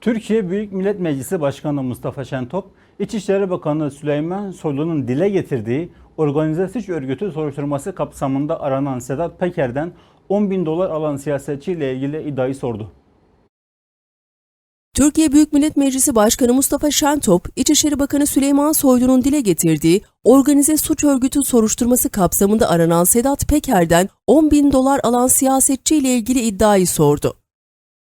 Türkiye Büyük Millet Meclisi Başkanı Mustafa Şentop, İçişleri Bakanı Süleyman Soylu'nun dile getirdiği organize suç örgütü soruşturması kapsamında aranan Sedat Peker'den 10 bin dolar alan siyasetçiyle ilgili iddiayı sordu. Türkiye Büyük Millet Meclisi Başkanı Mustafa Şentop, İçişleri Bakanı Süleyman Soylu'nun dile getirdiği organize suç örgütü soruşturması kapsamında aranan Sedat Peker'den 10 bin dolar alan siyasetçi ile ilgili iddiayı sordu.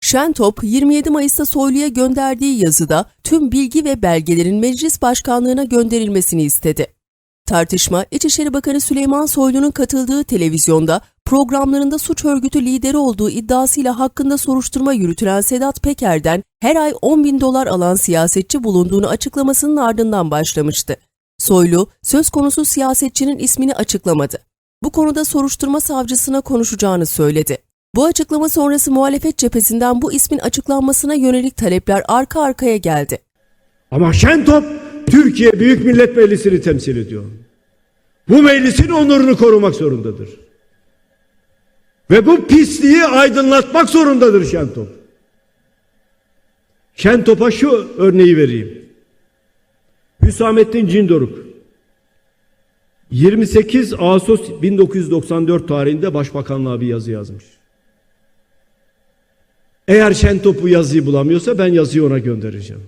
Şentop, 27 Mayıs'ta Soylu'ya gönderdiği yazıda tüm bilgi ve belgelerin meclis başkanlığına gönderilmesini istedi. Tartışma, İçişleri Bakanı Süleyman Soylu'nun katıldığı televizyonda programlarında suç örgütü lideri olduğu iddiasıyla hakkında soruşturma yürütülen Sedat Peker'den her ay 10 bin dolar alan siyasetçi bulunduğunu açıklamasının ardından başlamıştı. Soylu, söz konusu siyasetçinin ismini açıklamadı. Bu konuda soruşturma savcısına konuşacağını söyledi. Bu açıklama sonrası muhalefet cephesinden bu ismin açıklanmasına yönelik talepler arka arkaya geldi. Ama Şentop Türkiye Büyük Millet Meclisi'ni temsil ediyor. Bu meclisin onurunu korumak zorundadır. Ve bu pisliği aydınlatmak zorundadır Şentop. Şentop'a şu örneği vereyim. Hüsamettin Cindoruk 28 Ağustos 1994 tarihinde Başbakanlığa bir yazı yazmış. Eğer Şentop bu yazıyı bulamıyorsa ben yazıyı ona göndereceğim.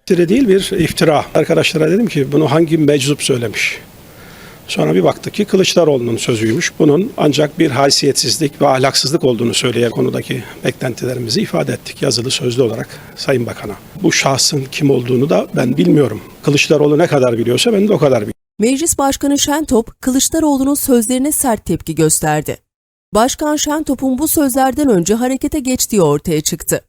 İftira değil bir iftira. Arkadaşlara dedim ki bunu hangi meczup söylemiş? Sonra bir baktık ki Kılıçdaroğlu'nun sözüymüş. Bunun ancak bir haysiyetsizlik ve ahlaksızlık olduğunu söyleyen konudaki beklentilerimizi ifade ettik yazılı sözlü olarak Sayın Bakan'a. Bu şahsın kim olduğunu da ben bilmiyorum. Kılıçdaroğlu ne kadar biliyorsa ben de o kadar biliyorum. Meclis Başkanı Şentop, Kılıçdaroğlu'nun sözlerine sert tepki gösterdi. Başkan Şentop'un bu sözlerden önce harekete geçtiği ortaya çıktı.